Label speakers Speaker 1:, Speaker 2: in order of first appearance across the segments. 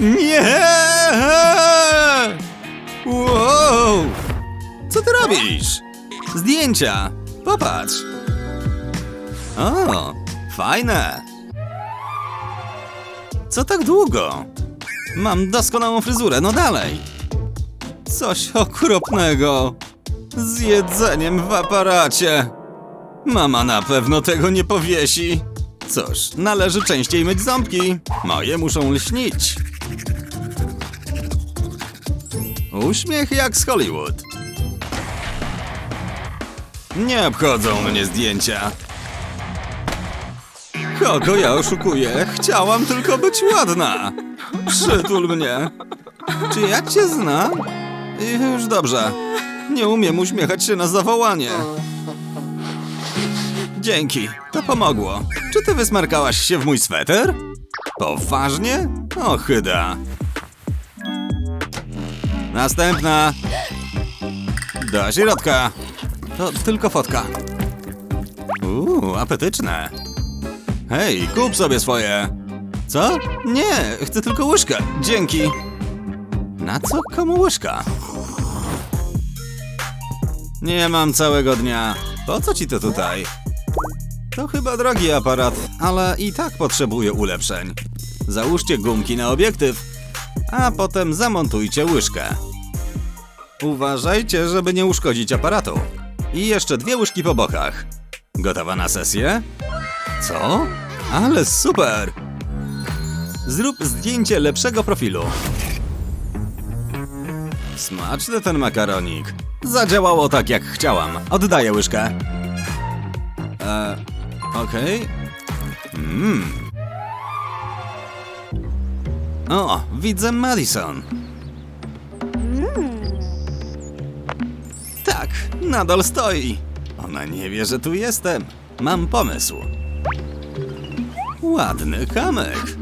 Speaker 1: Nie! Wow! Co ty robisz? Zdjęcia! Popatrz! O, fajne! Co tak długo? Mam doskonałą fryzurę, no dalej! Coś okropnego! Z jedzeniem w aparacie! Mama na pewno tego nie powiesi! Cóż, należy częściej myć ząbki. Moje muszą lśnić. Uśmiech jak z Hollywood. Nie obchodzą mnie zdjęcia. Kogo ja oszukuję? Chciałam tylko być ładna. Przytul mnie. Czy ja cię znam? Już dobrze. Nie umiem uśmiechać się na zawołanie. Dzięki, to pomogło. Czy ty wysmarkałaś się w mój sweter? Poważnie? O, chyda. Następna. Do środka. To tylko fotka. Uuu, apetyczne. Hej, kup sobie swoje. Co? Nie, chcę tylko łyżkę. Dzięki. Na co komu łyżka? Nie mam całego dnia. Po co ci to tutaj? To chyba drogi aparat, ale i tak potrzebuje ulepszeń. Załóżcie gumki na obiektyw, a potem zamontujcie łyżkę. Uważajcie, żeby nie uszkodzić aparatu. I jeszcze dwie łyżki po bokach. Gotowa na sesję? Co? Ale super! Zrób zdjęcie lepszego profilu. Smaczny ten makaronik. Zadziałało tak jak chciałam. Oddaję łyżkę. E, okej. Mmm. O, widzę Madison. Tak, nadal stoi. Ona nie wie, że tu jestem. Mam pomysł. Ładny kamyk.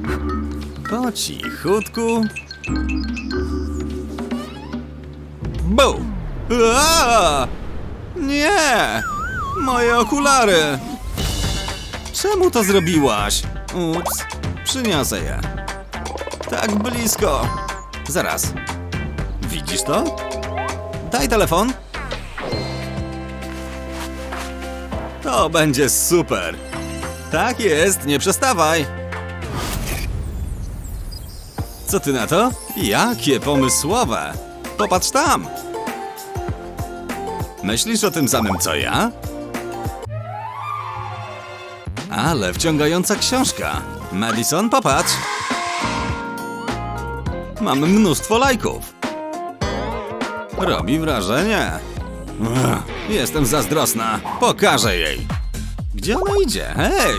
Speaker 1: Po cichutku. Bu! Nie! Moje okulary! Czemu to zrobiłaś? Ups, przyniosę je. Tak blisko. Zaraz. Widzisz to? Daj telefon. To będzie super. Tak jest, nie przestawaj. Co ty na to? Jakie pomysłowe. Popatrz tam. Myślisz o tym samym co ja? Ale wciągająca książka. Madison, popatrz. Mam mnóstwo lajków. Robi wrażenie. Jestem zazdrosna. Pokażę jej. Gdzie ona idzie? Hej!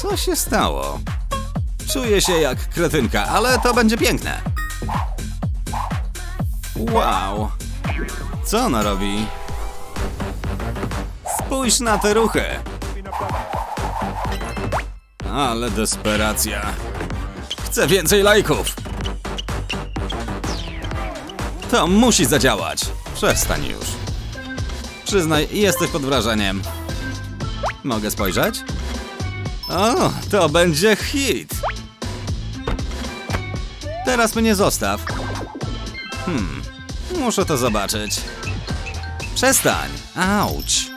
Speaker 1: Co się stało? Czuję się jak kretynka, ale to będzie piękne. Wow. Co ona robi? Spójrz na te ruchy. Ale desperacja. Chcę więcej lajków. To musi zadziałać. Przestań już. Przyznaj, jesteś pod wrażeniem. Mogę spojrzeć? O, to będzie hit. Teraz mnie zostaw. Hmm, muszę to zobaczyć. Przestań. Auć.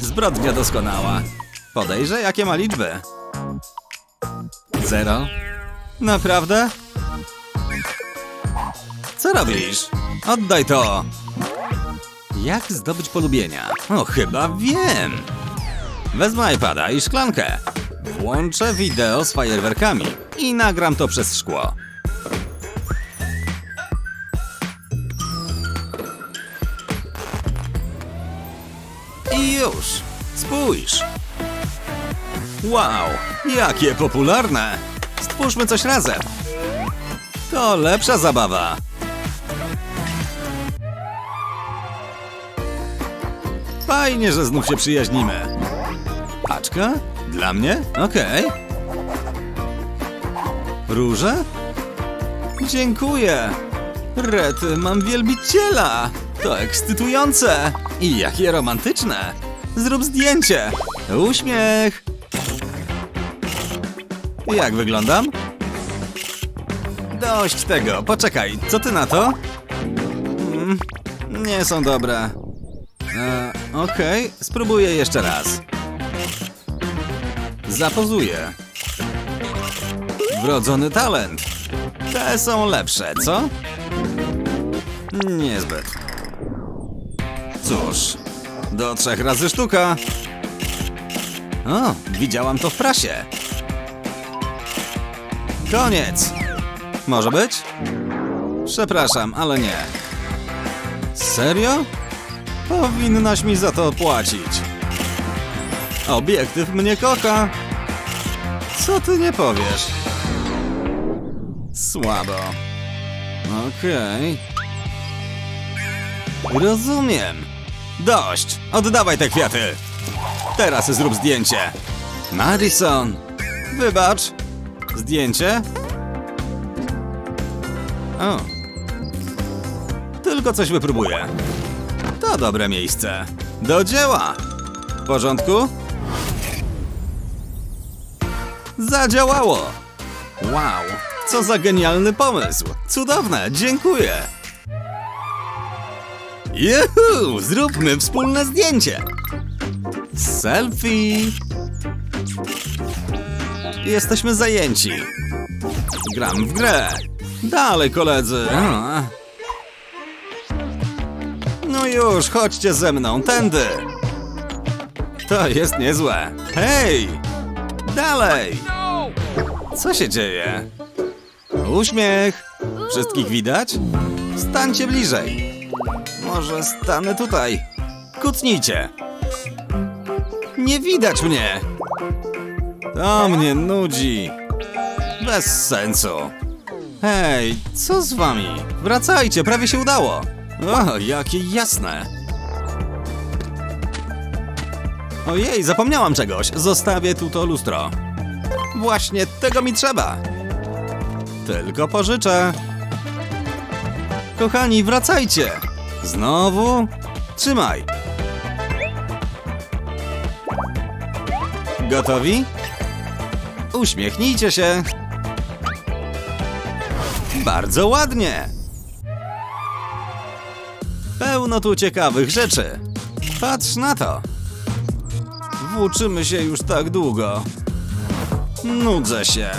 Speaker 1: Zbrodnia doskonała. Podejrzę, jakie ma liczby. Zero. Naprawdę? Co robisz? Oddaj to! Jak zdobyć polubienia? O, chyba wiem! Wezmę iPada i szklankę. Włączę wideo z fajerwerkami i nagram to przez szkło. I już! Spójrz! Wow, jakie popularne! Stwórzmy coś razem! To lepsza zabawa! Fajnie, że znów się przyjaźnimy. Paczka? Dla mnie? Okej. Róże? Dziękuję. Rety, mam wielbiciela. To ekscytujące. I jakie romantyczne. Zrób zdjęcie. Uśmiech. Jak wyglądam? Dość tego, poczekaj, co ty na to? Mm, nie są dobre. E, Okej, spróbuję jeszcze raz. Zapozuję. Wrodzony talent. Te są lepsze, co? Niezbyt. Cóż, do trzech razy sztuka. O, widziałam to w prasie. Koniec. Może być? Przepraszam, ale nie. Serio? Powinnaś mi za to płacić. Obiektyw mnie kocha. Co ty nie powiesz? Słabo. Okej. Rozumiem. Dość. Oddawaj te kwiaty. Teraz zrób zdjęcie. Madison. Wybacz. Zdjęcie? O. Tylko coś wypróbuję. To dobre miejsce. Do dzieła. W porządku? Zadziałało. Wow, co za genialny pomysł. Cudowne, dziękuję. Juhu, zróbmy wspólne zdjęcie. Selfie. Jesteśmy zajęci. Gram w grę. Dalej, koledzy. A. No już, chodźcie ze mną, tędy. To jest niezłe. Hej! Dalej! Co się dzieje? Uśmiech. Wszystkich widać? Stańcie bliżej. Może stanę tutaj. Kucnijcie. Nie widać mnie. To mnie nudzi. Bez sensu. Hej, co z wami? Wracajcie, prawie się udało. O, jakie jasne. Ojej, zapomniałam czegoś. Zostawię tu to lustro. Właśnie tego mi trzeba. Tylko pożyczę. Kochani, wracajcie. Znowu? Trzymaj. Gotowi? Uśmiechnijcie się. Bardzo ładnie. Pełno tu ciekawych rzeczy. Patrz na to. Włóczymy się już tak długo. Nudzę się.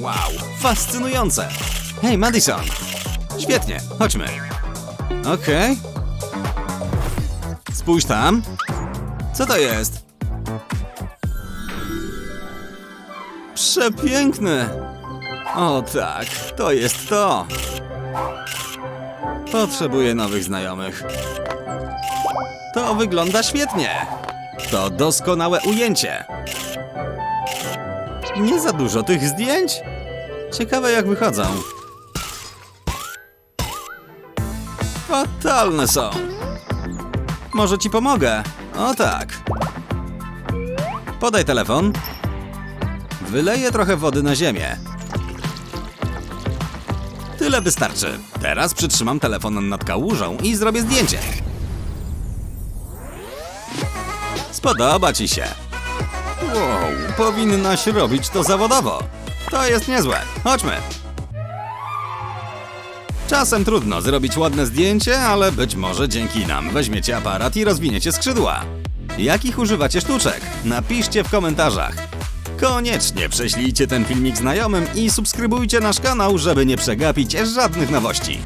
Speaker 1: Wow, fascynujące. Hej, Madison. Świetnie, chodźmy. Okej. Spójrz tam. Co to jest? Przepiękny. O tak, to jest to. Potrzebuję nowych znajomych. To wygląda świetnie. To doskonałe ujęcie. Nie za dużo tych zdjęć? Ciekawe jak wychodzą. Fatalne są. Może ci pomogę? O tak. Podaj telefon. Wyleję trochę wody na ziemię. Tyle wystarczy. Teraz przytrzymam telefon nad kałużą i zrobię zdjęcie. Spodoba ci się. Wow, powinnaś robić to zawodowo. To jest niezłe. Chodźmy. Czasem trudno zrobić ładne zdjęcie, ale być może dzięki nam weźmiecie aparat i rozwiniecie skrzydła. Jakich używacie sztuczek? Napiszcie w komentarzach. Koniecznie prześlijcie ten filmik znajomym i subskrybujcie nasz kanał, żeby nie przegapić żadnych nowości.